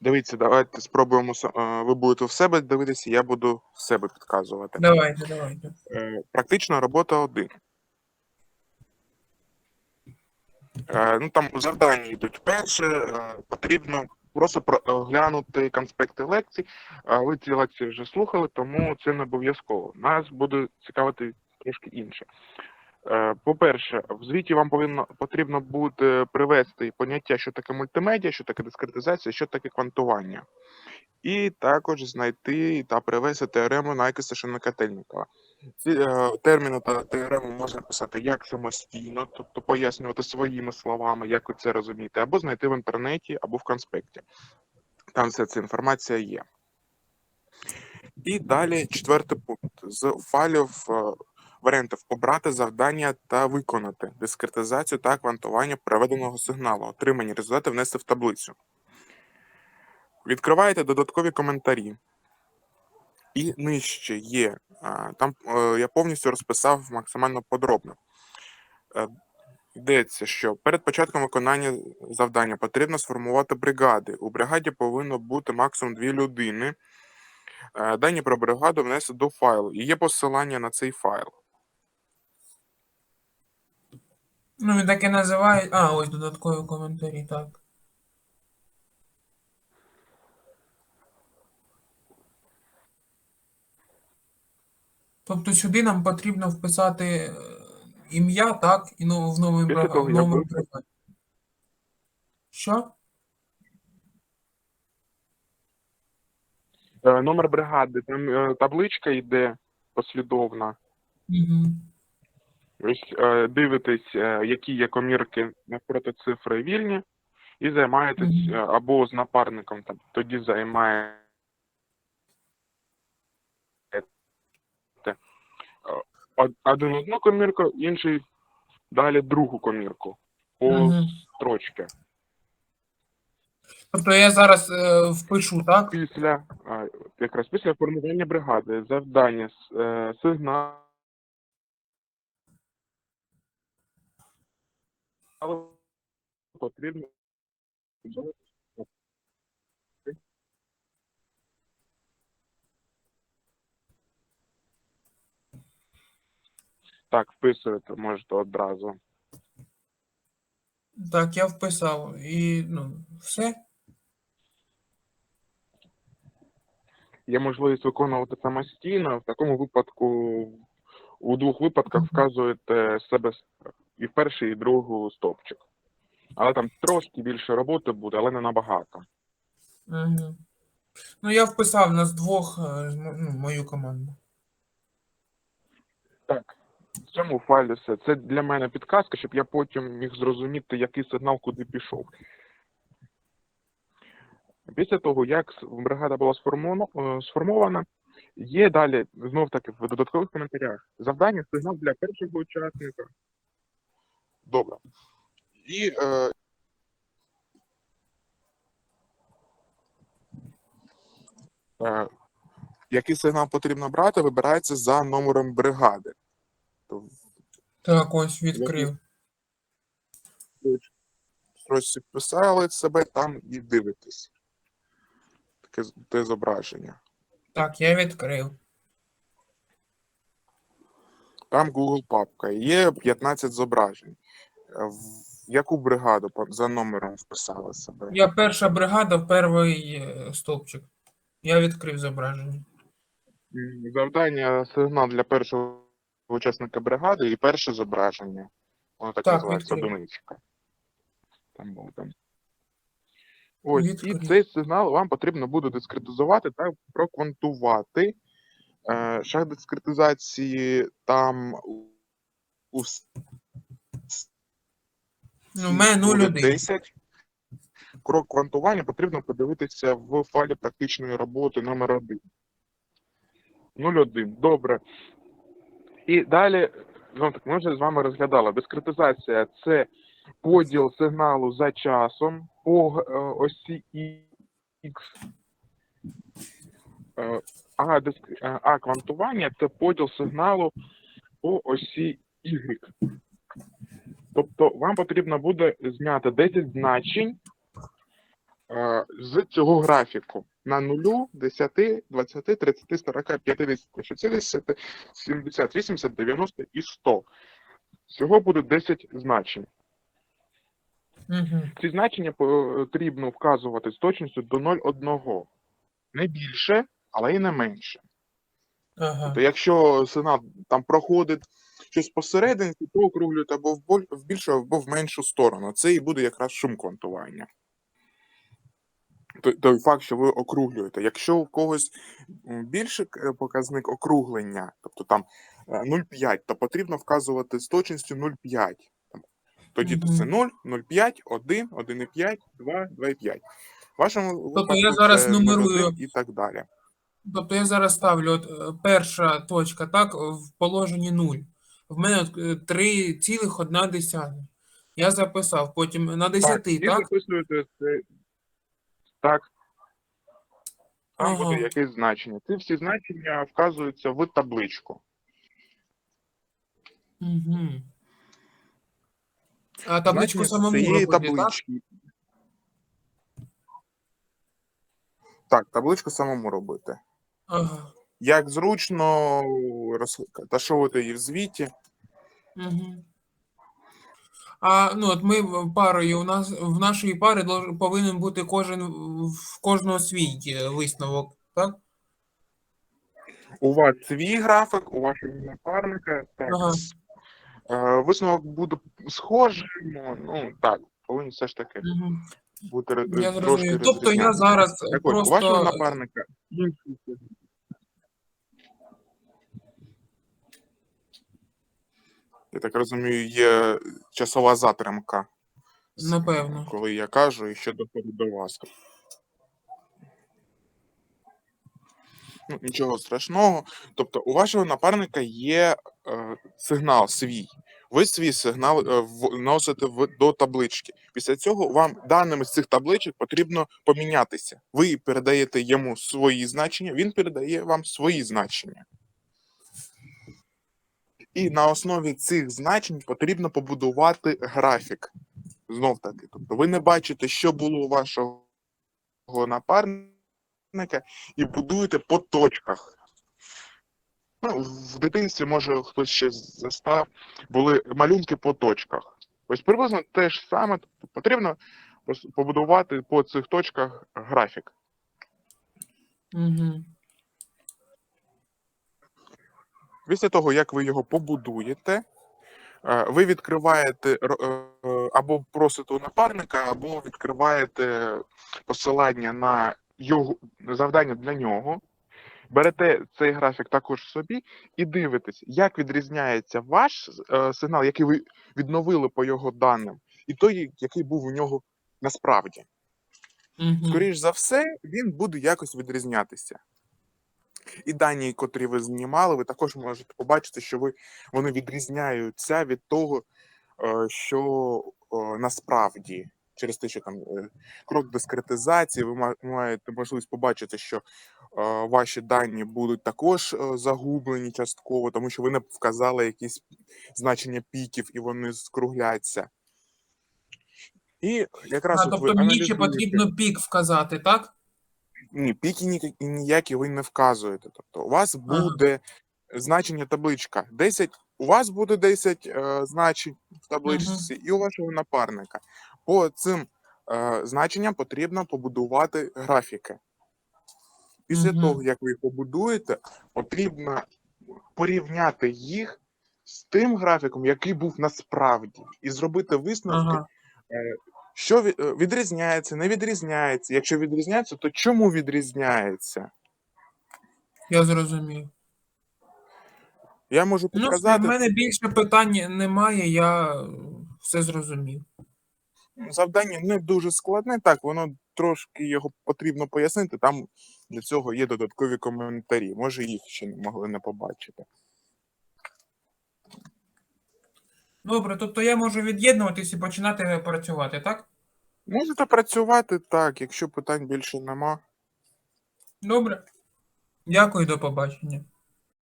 Дивіться, давайте спробуємо. е, Ви будете в себе дивитися, я буду в себе підказувати. Давайте, давайте. Е, Практична робота 1. Е, Ну, там завдання йдуть. Перше, потрібно просто проглянути конспекти лекцій. Ви ці лекції вже слухали, тому це не обов'язково. Нас буде цікавити трошки інше. Е, По-перше, в звіті вам повинно потрібно буде привести поняття, що таке мультимедіа, що таке дискретизація, що таке квантування. І також знайти та привести теорему Найкеса Шенокательникова. Ці е, терміни та теорему можна писати як самостійно, тобто пояснювати своїми словами, як ви це розумієте, або знайти в інтернеті, або в конспекті. Там вся ця інформація є. І далі четвертий пункт. З файлів е, варіантів обрати завдання та виконати дискретизацію та квантування переведеного сигналу, отримані результати внести в таблицю. Відкриваєте додаткові коментарі. І нижче є. Там е, я повністю розписав максимально подробно. Е, Йдеться, що перед початком виконання завдання потрібно сформувати бригади. У бригаді повинно бути максимум дві людини. Е, Дані про бригаду внести до файлу. І є посилання на цей файл. Ну, він так і називає. А, ось додаткові коментарі, так. Тобто сюди нам потрібно вписати е, ім'я, так, і ну, в новий ви- бригаді. Що? Е, Номер бригади, там е, табличка йде послідовна. Угу. Ось е, дивитесь, е, які є комірки навпроти цифри вільні, і займаєтесь е, або з напарником, там, тоді займаєте е, один одну комірку, інший далі другу комірку по Мгм. строчці. Тобто я зараз е, впишу, так? Після якраз після формування бригади завдання е, сигнал потрібно так вписуєте, можете одразу. Так, я вписав. І ну, все. Є можливість виконувати самостійно. В такому випадку у двох випадках вказуєте себе і в перший, і другу стовпчик. Але там трошки більше роботи буде, але не набагато. Угу. Ну, я вписав нас двох, е, ну, мою команду. Так, в цьому файлі все. Це для мене підказка, щоб я потім міг зрозуміти, який сигнал куди пішов. Після того, як бригада була е, сформована, є далі, знов таки, в додаткових коментарях, завдання, сигнал для першого учасника. Добре. І е, е, який сигнал потрібно брати, вибирається за номером бригади. Так, ось відкрив. Щось писали себе там і дивитесь. Таке те зображення. Так, я відкрив. Там Google папка. Є 15 зображень. Е, В яку бригаду за номером вписали себе? Я перша бригада, перший е, стовпчик. Я відкрив зображення. Завдання сигнал для першого учасника бригади і перше зображення. Воно так, Так, називається відкрив. одиничка. Там був там. Ось, і цей сигнал вам потрібно буде дискретизувати та проквантувати. Е, Шаг дискретизації там у- у Ну, мене буде 0,1. 10. Крок квантування потрібно подивитися в файлі практичної роботи номер 1. 0,1. Добре. І далі, знову таки, ми вже з вами розглядали. Дискретизація це поділ сигналу за часом по е, осі X. Е, А, диск... е, а квантування це поділ сигналу по осі Y. Тобто вам потрібно буде зняти 10 значень е, з цього графіку на нулю, 10, 20, 30, 40, 50, 60, 70, 80, 90 і 100. Всього буде 10 значень. Угу. Ці значення потрібно вказувати з точністю до 0,1. Не більше, але і не менше. Ага. Тобто, якщо сигнал там проходить щось посередині, то округлюєте або в більшу, або в меншу сторону. Це і буде якраз шум квантування. Той, факт, що ви округлюєте. Якщо у когось більший е, показник округлення, тобто там е, 0,5, то потрібно вказувати з точністю 0,5. Там, Тоді то це 0, 0,5, 1, 1,5, 2, 2,5. Вашому випадку я зараз нумерую. і так далі. Тобто я зараз ставлю от, е, перша точка, так, в положенні 0. В мене от, е, 3,1. Я записав, потім на 10, і так? записуєте це так. Там Ага. буде якесь значення. Ці всі значення вказуються в табличку. Угу. А табличку Значення самому цієї робити, так? таблички. Так, табличку самому робити. Ага. Як зручно розташовувати її в звіті. Угу. А ну от ми в- парою у нас в нашій парі долж- повинен бути кожен в кожного свій е, висновок, так? У вас свій графік, у вашого напарника. Так. Ага. Е, Висновок буде схожим. Ну так, повинні все ж таки Угу. бути Я трошки зрозумів. Тобто я зараз Так от, у просто вашого напарника інший Я так розумію, є часова затримка, напевно. коли я кажу і що доходить до вас. Ну, нічого страшного. Тобто, у вашого напарника є е, сигнал свій. Ви свій сигнал е, вносите в, до таблички. Після цього вам даними з цих табличок потрібно помінятися. Ви передаєте йому свої значення, він передає вам свої значення. І на основі цих значень потрібно побудувати графік. Знов таки. Тобто ви не бачите, що було у вашого напарника, і будуєте по точках. Ну, в дитинстві, може, хтось ще застав, були малюнки по точках. Ось приблизно те ж саме потрібно побудувати по цих точках графік. Угу. Після того, як ви його побудуєте, е, ви відкриваєте е, або просите у напарника, або відкриваєте посилання на його завдання для нього. Берете цей графік також собі і дивитесь, як відрізняється ваш е, сигнал, який ви відновили по його даним, і той, який був у нього насправді. Угу. Скоріш за все, він буде якось відрізнятися. І дані, котрі ви знімали, ви також можете побачити, що ви, вони відрізняються від того, е, що насправді, через те, що там е, крок дискретизації, ви маєте можливість побачити, що е, ваші дані будуть також загублені частково, тому що ви не вказали якісь значення піків і вони скругляться. І якраз А, от ви тобто мені ще потрібно пік вказати, так? Ні, піки ні- ніякі ви не вказуєте. Тобто у вас Ага. буде значення табличка 10, у вас буде 10 е, значень в табличці, і у вашого напарника. По цим е, значенням потрібно побудувати графіки. Після Мгм. того, як ви їх побудуєте, потрібно порівняти їх з тим графіком, який був насправді, і зробити висновки, Ага. Що е, відрізняється, не відрізняється. Якщо відрізняється, то чому відрізняється? Я зрозумів. Я можу Ну, в мене більше питань немає, я все зрозумів. завдання не дуже складне, так, воно трошки його потрібно пояснити. Там для цього є додаткові коментарі. Може, їх ще не могли не побачити. Добре, тобто я можу від'єднуватись і починати працювати, так? Можете працювати так, якщо питань більше нема. Добре. Дякую, до побачення.